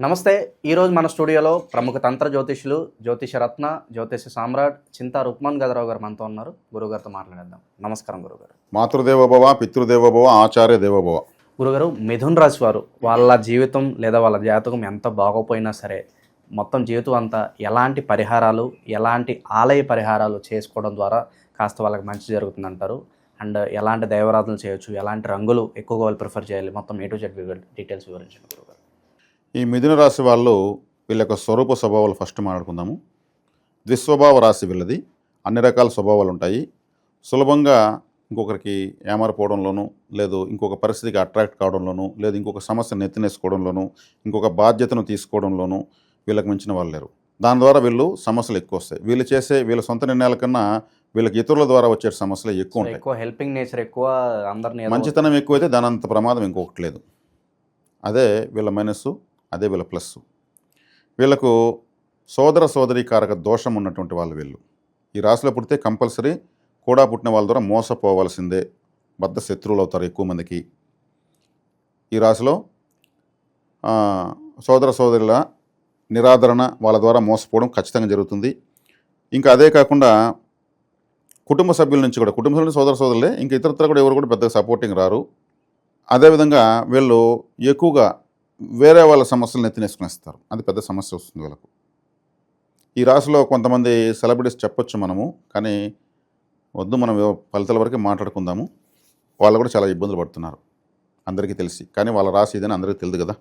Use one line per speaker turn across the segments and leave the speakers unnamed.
నమస్తే ఈరోజు మన స్టూడియోలో ప్రముఖ తంత్ర జ్యోతిషులు జ్యోతిష రత్న జ్యోతిష సామ్రాట్ చింతా రుక్మన్ గదరావు గారు మనతో ఉన్నారు. గురుగారితో మాట్లాడేద్దాం. నమస్కారం గురుగారు
మాతృదేవోభవ పితృదేవోభవ ఆచార్య దేవోభవ
గురుగారు మిథున్ రాశి వారు వాళ్ళ జీవితం లేదా వాళ్ళ జాతకం ఎంత బాగోపోయినా సరే మొత్తం జీవితం అంతా ఎలాంటి పరిహారాలు ఎలాంటి ఆలయ పరిహారాలు చేసుకోవడం ద్వారా కాస్త వాళ్ళకి మంచి జరుగుతుందంటారు. అండ్ ఎలాంటి దైవరాధనలు చేయొచ్చు ఎలాంటి రంగులు ఎక్కువగా వాళ్ళు ప్రిఫర్ చేయాలి మొత్తం ఏ టు జెడ్ డీటెయిల్స్ వివరించండి గురుగారు
ఈ మిథున రాశి వాళ్ళు వీళ్ళ యొక్క స్వరూప స్వభావాలు ఫస్ట్ మాట్లాడుకుందాము. ద్విస్వభావ రాశి వీళ్ళది. అన్ని రకాల స్వభావాలు ఉంటాయి. సులభంగా ఇంకొకరికి ఏమారిపోవడంలోనూ లేదు ఇంకొక పరిస్థితికి అట్రాక్ట్ కావడంలోనూ లేదు ఇంకొక సమస్యను ఎత్తినేసుకోవడంలోనూ ఇంకొక బాధ్యతను తీసుకోవడంలోనూ వీళ్ళకి మించిన వాళ్ళు లేరు. దాని ద్వారా వీళ్ళు సమస్యలు ఎక్కువ వస్తాయి. వీళ్ళు చేసే వీళ్ళ సొంత నిర్ణయాల కన్నా వీళ్ళకి ఇతరుల ద్వారా వచ్చే సమస్యలు ఎక్కువ ఉంటాయి.
ఎక్కువ హెల్పింగ్ నేచర్ ఎక్కువ అందరిని
మంచితనం ఎక్కువైతే దాని అంత ప్రమాదం ఇంకొకటి లేదు. అదే వీళ్ళ మైనస్ అదే వీళ్ళ ప్లస్. వీళ్ళకు సోదర సోదరి కారక దోషం ఉన్నటువంటి వాళ్ళు వీళ్ళు. ఈ రాశిలో పుడితే కంపల్సరీ కూడా పుట్టిన వాళ్ళ ద్వారా మోసపోవాల్సిందే. బద్ద శత్రువులు అవుతారు ఎక్కువ మందికి. ఈ రాశిలో సోదర సోదరుల నిరాదరణ వాళ్ళ ద్వారా మోసపోవడం ఖచ్చితంగా జరుగుతుంది. ఇంకా అదే కాకుండా కుటుంబ సభ్యుల నుంచి కూడా కుటుంబ సభ్యుల సోదర సోదరులే ఇంకా ఇతరత్ర కూడా ఎవరు కూడా పెద్దగా సపోర్టింగ్ రారు. అదేవిధంగా వీళ్ళు ఎక్కువగా వేరే వాళ్ళ సమస్యలను ఎత్తినేసుకునేస్తారు. అది పెద్ద సమస్య వస్తుంది వీళ్ళకు. ఈ రాశిలో కొంతమంది సెలబ్రిటీస్ చెప్పొచ్చు మనము కానీ వద్దు మనం ఫలితాల వరకే మాట్లాడుకుందాము. వాళ్ళు కూడా చాలా ఇబ్బందులు పడుతున్నారు. అందరికీ తెలిసి. కానీ వాళ్ళ రాశి ఇదని అందరికీ తెలియదు కదా.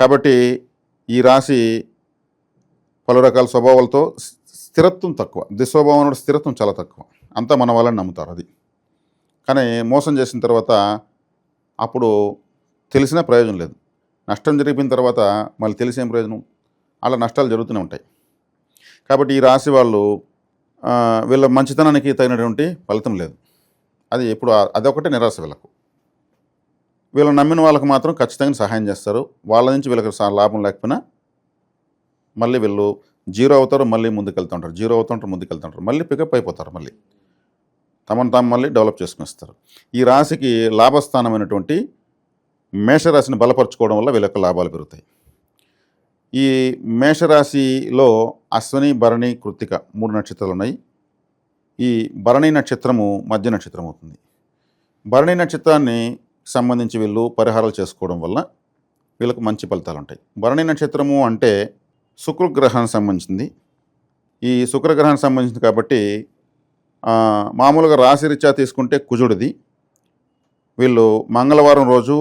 కాబట్టి ఈ రాశి పలు రకాల స్వభావాలతో స్థిరత్వం తక్కువ. దుస్వభావం స్థిరత్వం చాలా తక్కువ. అంతా మన వాళ్ళని నమ్ముతారు అది. కానీ మోసం చేసిన తర్వాత అప్పుడు తెలిసిన ప్రయోజనం లేదు. నష్టం జరిగిన తర్వాత మళ్ళీ తెలిసేం ప్రయోజనం? అలా నష్టాలు జరుగుతూనే ఉంటాయి. కాబట్టి ఈ రాశి వాళ్ళు వీళ్ళ మంచితనానికి తగినటువంటి ఫలితం లేదు. అది ఎప్పుడు అదొకటే నిరాశ వీళ్ళకు. వీళ్ళు నమ్మిన వాళ్ళకి మాత్రం ఖచ్చితంగా సహాయం చేస్తారు. వాళ్ళ నుంచి వీళ్ళకి లాభం లేకపోయినా మళ్ళీ వీళ్ళు జీరో అవుతారు మళ్ళీ ముందుకు ఉంటారు జీరో అవుతుంటారు ముందుకెళ్తుంటారు. మళ్ళీ పికప్ అయిపోతారు మళ్ళీ. తమను తాము మళ్ళీ డెవలప్ చేసుకుని వస్తారు ఈ రాశికి లాభస్థానమైనటువంటి మేషరాశిని బలపరచుకోవడం వల్ల వీళ్ళ లాభాలు పెరుగుతాయి. ఈ మేషరాశిలో అశ్వని భరణి కృత్తిక మూడు నక్షత్రాలు ఉన్నాయి. ఈ భరణి నక్షత్రము మధ్య నక్షత్రం అవుతుంది. భరణి నక్షత్రాన్ని సంబంధించి వీళ్ళు పరిహారాలు చేసుకోవడం వల్ల వీళ్ళకు మంచి ఫలితాలు ఉంటాయి. భరణి నక్షత్రము అంటే శుక్రగ్రహానికి సంబంధించింది. ఈ శుక్రగ్రహానికి సంబంధించింది కాబట్టి మామూలుగా రాశిరీత్యా తీసుకుంటే కుజుడిది. వీళ్ళు మంగళవారం రోజు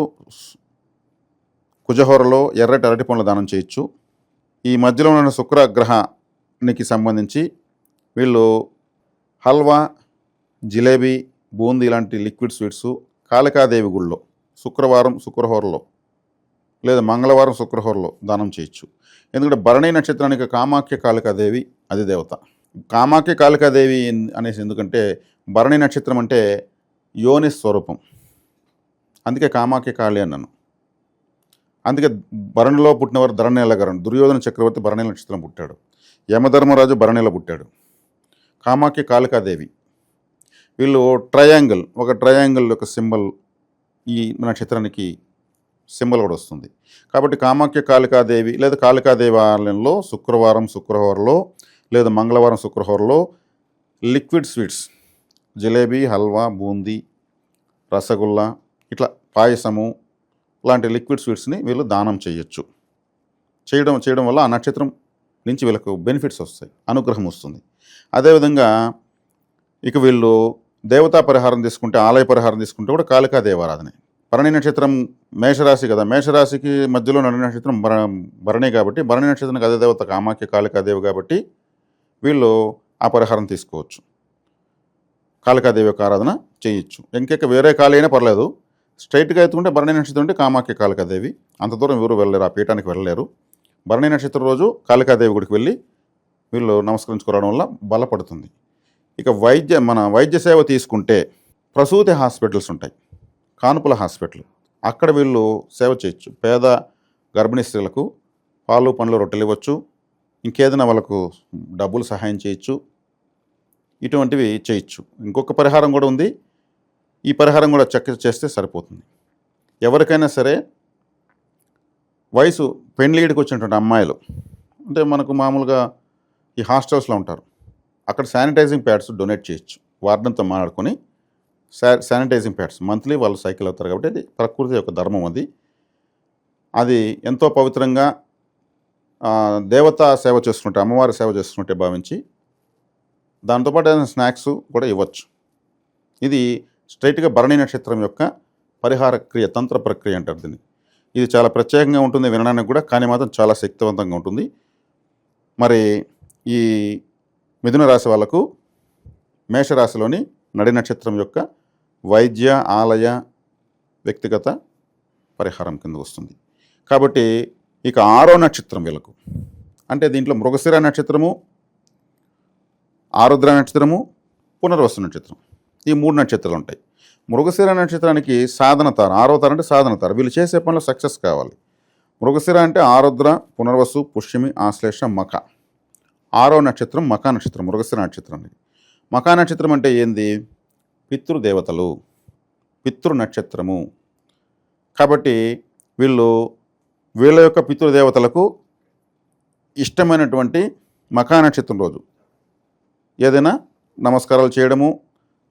కుజహోరలో ఎర్రటి అరటి పండ్ల దానం చేయొచ్చు. ఈ మధ్యలో ఉన్న శుక్రగ్రహానికి సంబంధించి వీళ్ళు హల్వా జిలేబీ బూందీ ఇలాంటి లిక్విడ్ స్వీట్స్ కాళికాదేవి గుళ్ళో శుక్రవారం శుక్రహోరలో లేదా మంగళవారం శుక్రహోరలో దానం చేయొచ్చు. ఎందుకంటే భరణి నక్షత్రానికి కామాఖ్య కాళికాదేవి అది దేవత. కామాఖ్య కాళికాదేవి అనేసి ఎందుకంటే భరణి నక్షత్రం అంటే యోని స్వరూపం. అందుకే కామాఖ్య కాళి అన్నాను. అందుకే భరణిలో పుట్టినవారు ధరణీలగరం దుర్యోధన చక్రవర్తి భరణీల నక్షత్రం పుట్టాడు. యమధర్మరాజు భరణిలో పుట్టాడు. కామాఖ్య కాళికాదేవి. వీళ్ళు ట్రయాంగిల్ ఒక ట్రయాంగిల్ యొక్క సింబల్ ఈ నక్షత్రానికి సింబల్ కూడా వస్తుంది. కాబట్టి కామాఖ్య కాళికాదేవి లేదా కాళికాదేవి ఆలయంలో శుక్రవారం శుక్రవారంలో లేదా మంగళవారం శుక్రవారంలో లిక్విడ్ స్వీట్స్. జిలేబీ హల్వా బూందీ రసగుల్లా ఇట్లా పాయసము లాంటి లిక్విడ్ స్వీట్స్ని వీళ్ళు దానం చేయొచ్చు. చేయడం చేయడం వల్ల ఆ నక్షత్రం నుంచి వీళ్ళకు బెనిఫిట్స్ వస్తాయి అనుగ్రహం వస్తుంది. అదేవిధంగా ఇక వీళ్ళు దేవతా పరిహారం తీసుకుంటే ఆలయ పరిహారం తీసుకుంటే కూడా కాళికా దేవారాధనే. భరణి నక్షత్రం మేషరాశి కదా మేషరాశికి మధ్యలో నడి నక్షత్రం భర భరణి కాబట్టి భరణి నక్షత్రం అదే దేవత కామాఖ్య కాళికాదేవి కాబట్టి వీళ్ళు ఆ పరిహారం తీసుకోవచ్చు. కాళికాదేవి యొక్క ఆరాధన చేయొచ్చు. ఇంకెక్క వేరే కాళీ అయినా పర్లేదు స్ట్రైట్గా ఎత్తుకుంటే భరణి నక్షత్రం అంటే కామాఖ్య కాళికాదేవి. అంత దూరం ఎవరు వెళ్ళలేరు ఆ పీఠానికి వెళ్ళలేరు. భరణి నక్షత్రం రోజు కాళికాదేవి గుడికి వెళ్ళి వీళ్ళు నమస్కరించుకోవడం వల్ల బలపడుతుంది. ఇక వైద్య మన వైద్య సేవ తీసుకుంటే ప్రసూతి హాస్పిటల్స్ ఉంటాయి. కానుపుల హాస్పిటల్. అక్కడ వీళ్ళు సేవ చేయొచ్చు. పేద గర్భిణీ స్త్రీలకు పాలు పండ్లు రొట్టెలు ఇవ్వచ్చు. ఇంకేదైనా వాళ్ళకు డబ్బులు సహాయం చేయొచ్చు. ఇటువంటివి చేయొచ్చు. ఇంకొక పరిహారం కూడా ఉంది. ఈ పరిహారం కూడా చక్క చేస్తే సరిపోతుంది. ఎవరికైనా సరే వయసు పెండ్లీడికి వచ్చినటువంటి అమ్మాయిలు అంటే మనకు మామూలుగా ఈ హాస్టల్స్లో ఉంటారు. అక్కడ శానిటైజింగ్ ప్యాడ్స్ డొనేట్ చేయొచ్చు. వార్డెన్తో మాట్లాడుకొని శా శానిటైజింగ్ ప్యాడ్స్ మంత్లీ వాళ్ళు సైకిల్ అవుతారు కాబట్టి అది ప్రకృతి యొక్క ధర్మం అది. అది ఎంతో పవిత్రంగా దేవతా సేవ చేస్తుంటే అమ్మవారి సేవ చేస్తుంటే భావించి దాంతోపాటు ఏదైనా స్నాక్స్ కూడా ఇవ్వచ్చు. ఇది స్ట్రైట్గా భరణి నక్షత్రం యొక్క పరిహార క్రియ తంత్ర ప్రక్రియ అంటారు దీన్ని. ఇది చాలా ప్రత్యేకంగా ఉంటుంది వినడానికి కూడా కానీ మాత్రం చాలా శక్తివంతంగా ఉంటుంది. మరి ఈ మిథున రాశి వాళ్ళకు మేషరాశిలోని నడి నక్షత్రం యొక్క వైద్య ఆలయ వ్యక్తిగత పరిహారం కింద వస్తుంది. కాబట్టి ఇక ఆరో నక్షత్రం వీళ్ళకు. అంటే దీంట్లో మృగశిర నక్షత్రము ఆరుద్ర నక్షత్రము పునర్వసు నక్షత్రం. ఈ మూడు నక్షత్రాలు ఉంటాయి. మృగశిర నక్షత్రానికి సాధన తార ఆరో తార అంటే సాధన తార. వీళ్ళు చేసే పనిలో సక్సెస్ కావాలి. మృగశిర అంటే ఆరుద్ర పునర్వసు పుష్యమి ఆశ్లేష మఖ. ఆరో నక్షత్రం మకా నక్షత్రం మృగశిర నక్షత్రం ఇది. మకా నక్షత్రం అంటే ఏంది? పితృదేవతలు. పితృ నక్షత్రము. కాబట్టి వీళ్ళు వీళ్ళ యొక్క పితృదేవతలకు ఇష్టమైనటువంటి మకా నక్షత్రం రోజు. ఏదైనా నమస్కారాలు చేయడము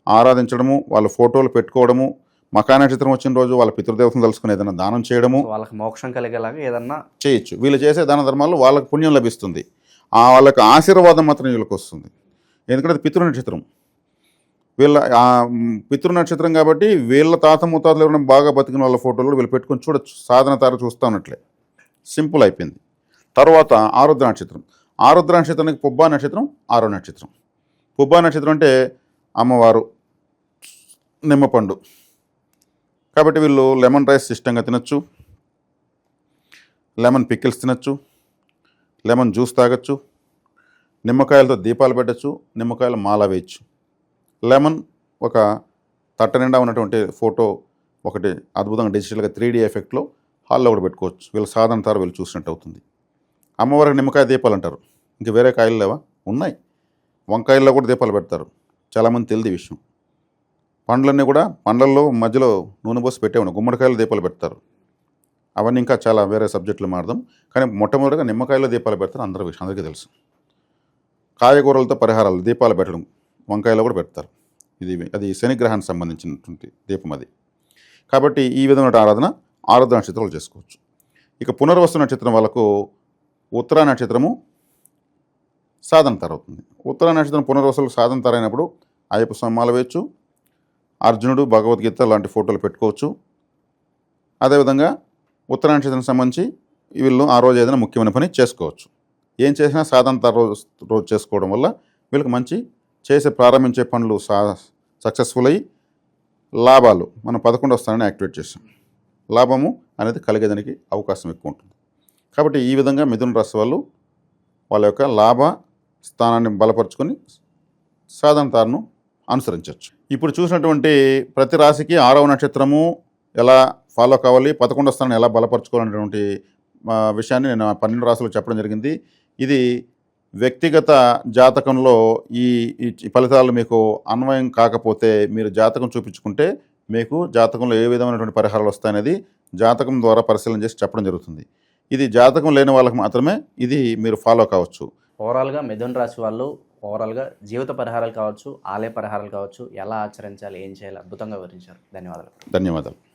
ఆరాధించడము వాళ్ళ ఫోటోలు పెట్టుకోవడము మకా నక్షత్రం వచ్చిన రోజు వాళ్ళ పితృదేవతను తలుసుకుని ఏదైనా దానం చేయడము
వాళ్ళకి మోక్షం కలిగేలాగా ఏదన్నా
చేయొచ్చు. వీళ్ళు చేసే దాన ధర్మాల్లో వాళ్ళకి పుణ్యం లభిస్తుంది. ఆ వాళ్ళకి ఆశీర్వాదం మాత్రం వీళ్ళకి వస్తుంది. ఎందుకంటే పితృ నక్షత్రం. వీళ్ళ పితృ నక్షత్రం కాబట్టి వీళ్ళ తాత ముత్తాతలు ఎవరైనా బాగా బతికిన వాళ్ళ ఫోటోలు వీళ్ళు పెట్టుకొని చూడొచ్చు. సాధన తార చూస్తూ ఉన్నట్లే. సింపుల్ అయిపోయింది. తర్వాత ఆరుద్ర నక్షత్రం. ఆరుద్ర నక్షత్రానికి పుబ్బా నక్షత్రం ఆరో నక్షత్రం. పుబ్బా నక్షత్రం అంటే అమ్మవారు నిమ్మపండు. కాబట్టి వీళ్ళు లెమన్ రైస్ ఇష్టంగా తినచ్చు. లెమన్ పికిల్స్ తినచ్చు. లెమన్ జ్యూస్ తాగొచ్చు. నిమ్మకాయలతో దీపాలు పెట్టచ్చు. నిమ్మకాయలు మాల వేయచ్చు. లెమన్ ఒక తట్ట నిండా ఉన్నటువంటి ఫోటో ఒకటి అద్భుతంగా డిజిటల్గా త్రీ డీ ఎఫెక్ట్లో హాల్లో కూడా పెట్టుకోవచ్చు. వీళ్ళు సాధన తర్వాత వీళ్ళు చూసినట్టు అవుతుంది. అమ్మవారికి నిమ్మకాయ దీపాలు అంటారు. ఇంక వేరే కాయలు లేవా? ఉన్నాయి. వంకాయల్లో కూడా దీపాలు పెడతారు. చాలామంది తెలియదు విషయం. పండ్లన్నీ కూడా పండ్లల్లో మధ్యలో నూనె పోసి పెట్టేవాడు గుమ్మడికాయలు దీపాలు పెడతారు. అవన్నీ ఇంకా చాలా వేరే సబ్జెక్టులు మారదాం. కానీ మొట్టమొదటిగా నిమ్మకాయలు దీపాలు పెడతారు అందరి విషయం అందరికీ తెలుసు. కాయగూరలతో పరిహారాలు దీపాలు పెట్టడం వంకాయలో కూడా పెడతారు. ఇది అది శనిగ్రహానికి సంబంధించినటువంటి దీపం అది. కాబట్టి ఈ విధమైన ఆరాధన ఆరాధన నక్షత్రాలు చేసుకోవచ్చు. ఇక పునర్వసు నక్షత్రం వాళ్ళకు ఉత్తరా నక్షత్రము సాధన తరవుతుంది. ఉత్తరా నక్షత్రం పునర్వసులకు సాధన తరైనప్పుడు అయ్యప్ప స్వామి వేయచ్చు. అర్జునుడు భగవద్గీత లాంటి ఫోటోలు పెట్టుకోవచ్చు. అదేవిధంగా ఉత్తర నక్షత్రానికి సంబంధించి వీళ్ళు ఆ రోజు ఏదైనా ముఖ్యమైన పని చేసుకోవచ్చు. ఏం చేసినా సాధారణ రోజు రోజు చేసుకోవడం వల్ల వీళ్ళకి మంచి చేసే ప్రారంభించే పనులు సా సక్సెస్ఫుల్ అయ్యి లాభాలు మనం పదకొండవ స్థానాన్ని యాక్టివేట్ చేసాం లాభము అనేది కలిగేదానికి అవకాశం ఎక్కువ ఉంటుంది. కాబట్టి ఈ విధంగా మిథున రాశి వాళ్ళు వాళ్ళ యొక్క లాభ స్థానాన్ని బలపరుచుకొని సాధన తారను అనుసరించవచ్చు. ఇప్పుడు చూసినటువంటి ప్రతి రాశికి ఆరవ నక్షత్రము ఎలా ఫాలో కావాలి పదకొండవ స్థానం ఎలా బలపరచుకోవాలనేటువంటి విషయాన్ని నేను పన్నెండు రాశులు చెప్పడం జరిగింది. ఇది వ్యక్తిగత జాతకంలో ఈ ఈ ఫలితాలు మీకు అన్వయం కాకపోతే మీరు జాతకం చూపించుకుంటే మీకు జాతకంలో ఏ విధమైనటువంటి పరిహారాలు వస్తాయనేది జాతకం ద్వారా పరిశీలన చేసి చెప్పడం జరుగుతుంది. ఇది జాతకం లేని వాళ్ళకి మాత్రమే ఇది మీరు ఫాలో కావచ్చు.
ఓవరాల్గా మిథున్ రాశి వాళ్ళు ఓవరాల్గా జీవిత పరిహారాలు కావచ్చు ఆలయ పరిహారాలు కావచ్చు ఎలా ఆచరించాలి ఏం చేయాలి అద్భుతంగా వివరించారు. ధన్యవాదాలు.
ధన్యవాదాలు.